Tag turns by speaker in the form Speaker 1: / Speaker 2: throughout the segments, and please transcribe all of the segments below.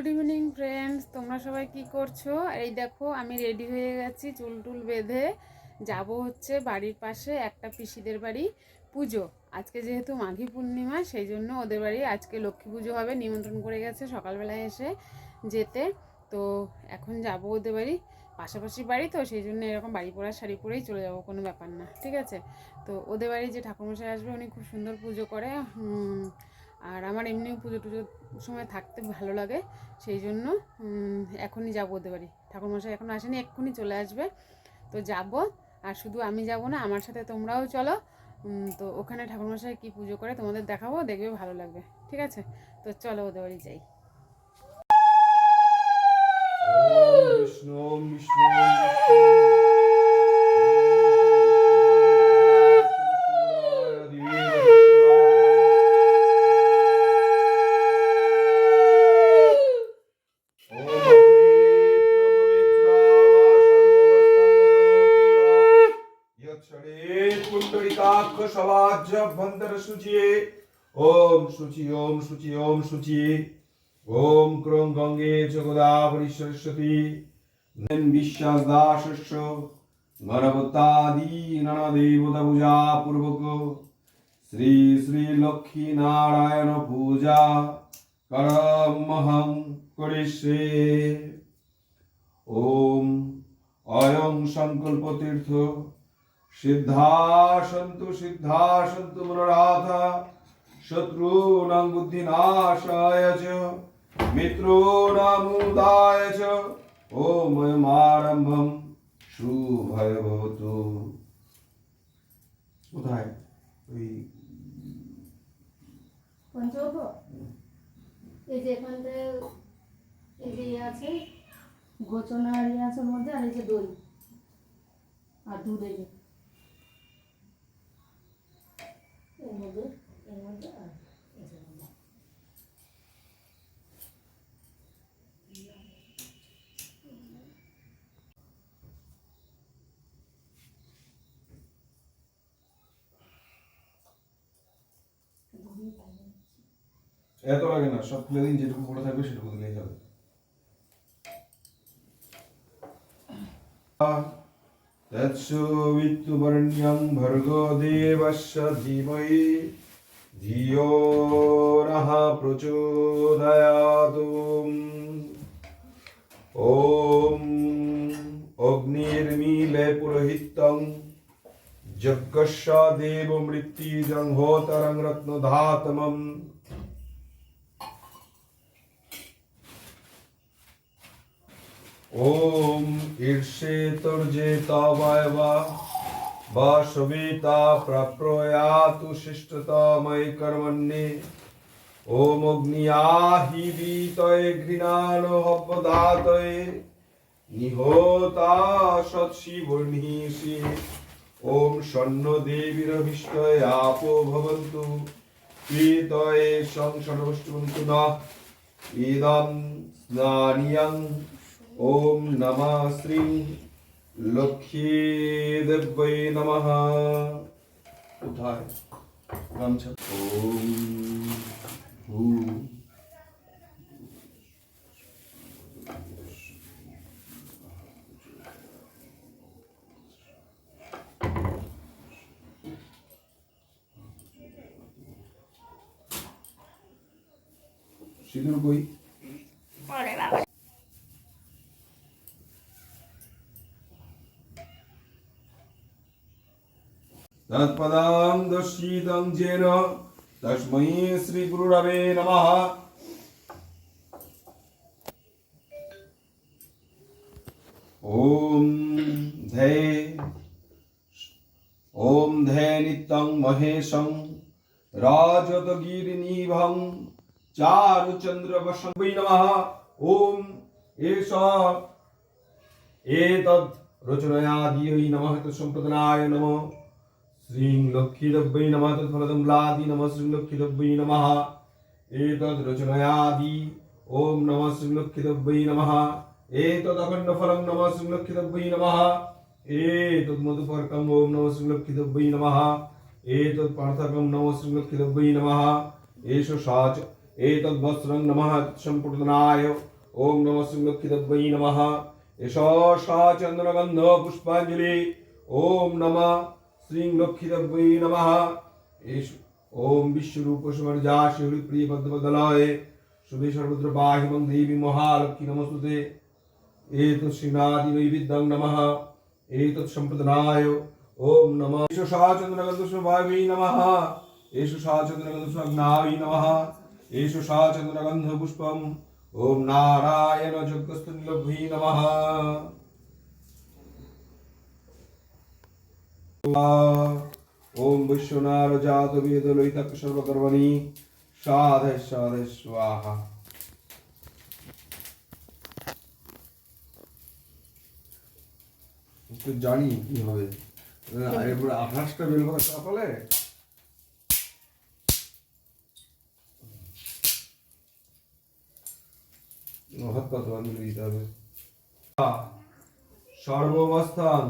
Speaker 1: Good evening friends তোমরা সবাই কি করছ? এই দেখো, আমি রেডি হয়ে গেছি চুল টুল বেঁধে। যাব হচ্ছে বাড়ির পাশে একটা পিসিদের বাড়ি পুজো। আজকে যেহেতু মাঘী পূর্ণিমা, সেই জন্য ওদের বাড়ি আজকে লক্ষ্মী পুজো হবে। নিমন্ত্রণ করে গেছে সকালবেলায় এসে যেতে। তো এখন যাব ওদের বাড়ি। পাশাপাশি বাড়ি তো, সেই জন্য এরকম বাড়ি পড়ার শাড়ি পরেই চলে যাব, কোনো ব্যাপার না, ঠিক আছে? তো ওদের বাড়ি যে ঠাকুরমশাই আসবে, উনি খুব সুন্দর পুজো করে। আর আমার এমনিও পুজো টুজোর সময় থাকতে ভালো লাগে, সেই জন্য এখনই যাব ওদের বাড়ি। ঠাকুরমশাই এখনও আসেনি, এক্ষুনি চলে আসবে। তো যাব, আর শুধু আমি যাব না, আমার সাথে তোমরাও চলো। তো ওখানে ঠাকুরমশাই কী পুজো করে তোমাদের দেখাবো, দেখবে ভালো লাগবে। ঠিক আছে? তো চলো ওদের বাড়ি যাই।
Speaker 2: পুণ্ডরিকাক্ষ সবাজ্য ভন্তর ওম শুচি ওম শুচি ওম শুচি ওম ক্রোং গঙ্গে গোদাবরী সরস্বতী বিশ্বাস দাসস্য গণপতাদি নানা দেবতা পূজা পূর্বক শ্রী শ্রী লক্ষ্মী নারায়ণ পূজা করমহং করিষ্যে ওম অয়ং সংকল্প তীর্থ সিদ্ধা সন্তু সিদ্ধা সন্তু মনোরাধা শত্রূনাং বুদ্ধিনাশায় চ, মিত্রোনামুদায় চ, ওময়মারম্ভম শুভয় ভবতু। কোথায়? ওই
Speaker 3: পঞ্চব এই যে এখানটা এই যে ইয়ে আছে গোচনা আছে মধ্যে, আর এই যে দই। আর দুধ এই
Speaker 2: এত লাগে না সব খুলে দিন যেটুকু পড়ে থাকবে সেটুকু দিলেই হবে। यत्सुवित्तुवर्ण्यं भर्गो देवस्य धीमहि। धियो नः प्रचोदयातु। ॐ अग्निर्मीले पुरोहितं। यज्ञस्य जग्गस्य होतरं रत्नधातमम्। ॐ ईर्षेतुर्जितवयव वासविता प्रप्रोयातु शिष्टतमयि कर्मण्ये ॐ अग्न्याहि वीतये घृणानो हवदातये निहोता सत्शिवर्णीषि ॐ शन्नो देवीरभिष्टय आपो भवन्तु पीतये शं षण्वष्टुवन्तु नः इदं स्नानियं ওম নমঃ শ্রী লক্ষ্মী দেব্যৈ নমঃ কোথায় গামছা ওম হু সিঁদুর तत्पदं दर्शितं येन तस्मै श्रीगुरुरवे नमः। ॐ धे ॐ धे नित्यं महेशं राजदगिरिनिभं चारुचन्द्रवशं वै नमः। ॐ एष, एतद् रुचनया दीयै नमः कृष्णप्रदनाय नमः। শ্রীং লক্ষ্মীরব্বৈ নমঃ তৎফলদম লাদি নমঃ শ্রী লক্ষ্মীরব্বৈ নমঃ এতদ রচনায়াদি ওম নমঃ শ্রী লক্ষ্মীরব্বৈ নমঃ এতদ অখণ্ড ফলম নমঃ শ্রী লক্ষ্মীরব্বৈ নমঃ এতদ মধুপর্কম ওম নমঃ শ্রী লক্ষ্মীরব্বৈ নমঃ এতদ পার্থকম নমঃ শ্রী লক্ষ্মীরব্বৈ নমঃ এষ সাচ এতদ বস্ত্রং নমঃ সম্পূর্ণায় ওম নমঃ শ্রী লক্ষ্মীরব্বৈ নমঃ এষ সা চন্দ্রগন্ধ পুষ্পাঞ্জলি ওম নমঃ শ্রী লক্ষ্মীদেব্যই নম। ওম বিশ্বরূপ সুমর্যা শিহরি প্রিয় পদ্মপদলয়ে শুভে সর্বত্র বাহিমং দেবী মহালক্ষ্মী নমস্তুতে। এতৎ শ্রীনাদি নৈবিদ্যং নমঃ। এতৎ সম্প্রদানায় ওম নমঃ। এষু সাচন্দ্রগন্ধস্বামী নমঃ। এষু সাচন্দ্রগন্ধস্বাগ্নাই নমঃ। এষু সাচন্দ্রগন্ধ পুষ্পম। ওম নারায়ণ যজ্ঞস্থ নীলভ্যী নমঃ। ওম বিশ্বনার জাত বেদ লইতা সর্বকর্মণি। সাধে সাধে স্বাহা। তো জানি কি হবে। এরপরে আঠাশটা বেলপাতা চাপালে মহৎ কথা মিলিয়ে সর্বাবস্থান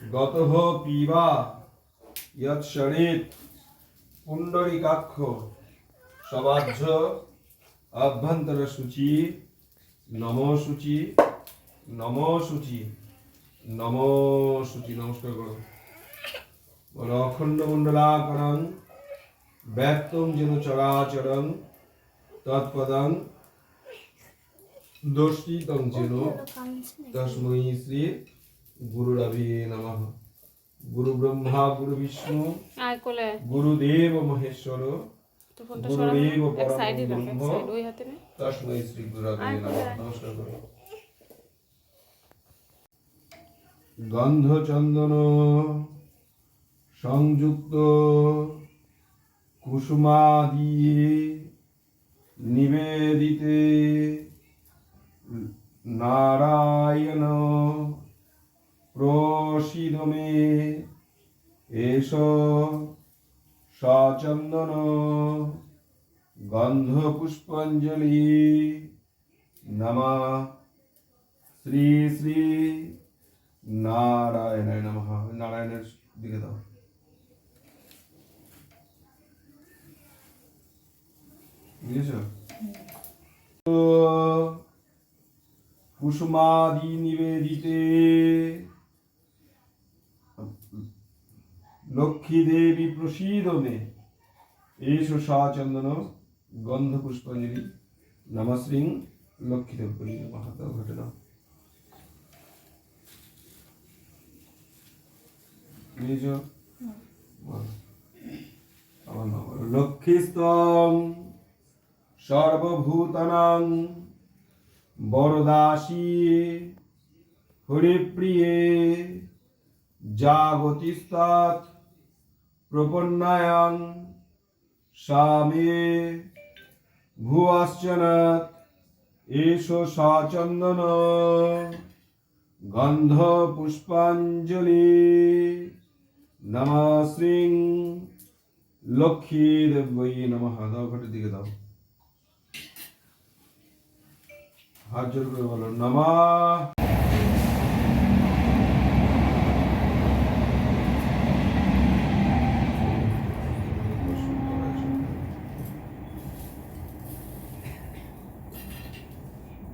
Speaker 2: গতহ পিবা ইয়ৎ শরীর পুণ্ডরিকাক্ষ সবাহ্য অভ্যন্তর সূচি নম সূচি নম সূচি নম সূচি নমস্কার করো। বলো অখণ্ড মণ্ডলাকরণ ব্যক্তম যেন চরাচরণ তৎপদং দোষিতং যেন শ্রী গুরুরবি নমঃ গুরু ব্রহ্মা গুরু বিষ্ণু গুরুদেব মহেশ্বর গুরুদেব পরম তস্मै শ্রী গুরুরবি
Speaker 1: আয়
Speaker 2: নমস্কার করো গন্ধ চন্দন সংযুক্ত কুসুমাদি নিবেদিতে নারায়ণ প্রসিদ মে এষ সচন্দন গন্ধ পুষ্পাঞ্জলি নমা। শ্রী শ্রী নারায়ণায় নমঃ। নারায়ণের দিকে দাও কুসুমাদি নিবেদিতে লক্ষ্মী দেবী প্রসীদ মে এসো চন্দন গন্ধ পুষ্পাঞ্জলি নমশ্রী লক্ষ্মী দেবী মহাতা ঘটনা। নিজ লক্ষ্মীস্তম সর্বভূতানাং বরদাসী হরিপ্রিয়ে জাগতিস্তাৎ প্রপন্নায়াং স্বামী ভুয়াশ্চনাৎ এষো সচন্দন গন্ধ পুষ্পাঞ্জলি নম শ্রীং লক্ষ্মী দেবী নমঃ। দাও ঘটের দিকে দাও। হাত করে বলো, নমা।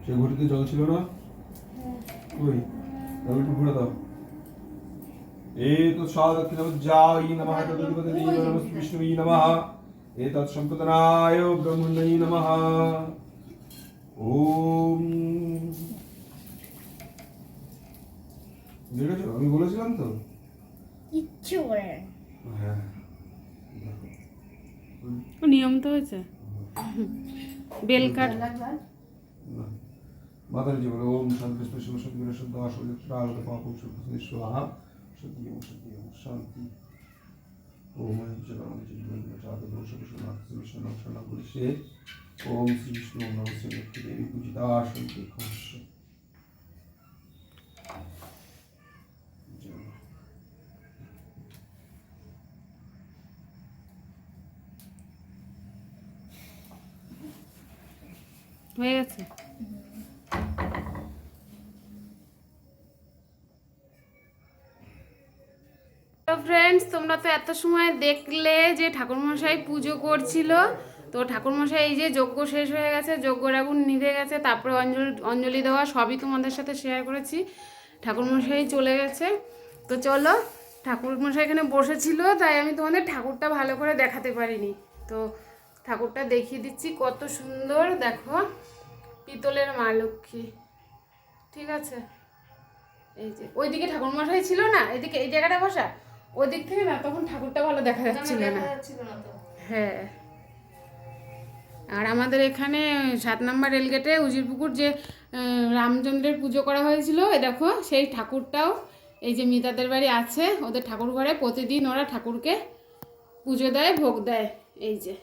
Speaker 2: সে ঘটিতে জল ছিল না? ওই তাহলে ঘুরে দাও। এই তো সারথি নম যাই নমঃ তদুপতে দেব বিষ্ণুই নমঃ। এতৎ সম্পদনায় ব্রহ্মণই নমঃ। ওম। দেখেছ? আমি বলেছিলাম তো?
Speaker 3: ইচ্ছে করে
Speaker 2: হ্যাঁ।
Speaker 1: নিয়ম তো হয়েছে বেল কাট
Speaker 2: না। মাতার জীবন ওম শান্তি শিব শান্তি শুদ্ধ প্রাগত পাপম শুদ্ধ স্বাহা সত্যি ওম সত্যি ওম শান্তি ওম করিষে ওম শ্রী বিষ্ণু নমঃ শ্রী দেবী পূজিতা শান্তি
Speaker 1: হয়ে গেছে ফ্রেন্ডস তোমরা তো এত সময় দেখলে যে ঠাকুরমশাই পুজো করছিল। তো ঠাকুরমশাই এই যে যজ্ঞ শেষ হয়ে গেছে যজ্ঞর আগুন নিভে গেছে, তারপরে অঞ্জলি অঞ্জলি দেওয়া সবই তোমাদের সাথে শেয়ার করেছি। ঠাকুরমশাই চলে গেছে। তো চলো, ঠাকুরমশাই এখানে বসেছিল, তাই আমি তোমাদের ঠাকুরটা ভালো করে দেখাতে পারিনি। তো ঠাকুরটা দেখিয়ে দিচ্ছি, কত সুন্দর, দেখো, পিতলের মা লক্ষ্মী। ঠিক আছে? এই যে, ওইদিকে ঠাকুরমশাই ছিল না? এদিকে, এই জায়গাটা বসা? ওই দিক থেকে না তখন ঠাকুরটা ভালো দেখা যাচ্ছিল না। হ্যাঁ। আর আমাদের এখানে সাত নম্বর রেলগেটে উজিরপুকুর যে রামচন্দ্রের পুজো করা হয়েছিল এ দেখো সেই ঠাকুরটাও এই যে মিতাদের বাড়ি আছে ওদের ঠাকুর ঘরে প্রতিদিন ওরা ঠাকুরকে পুজো দেয় ভোগ দেয় এই যে।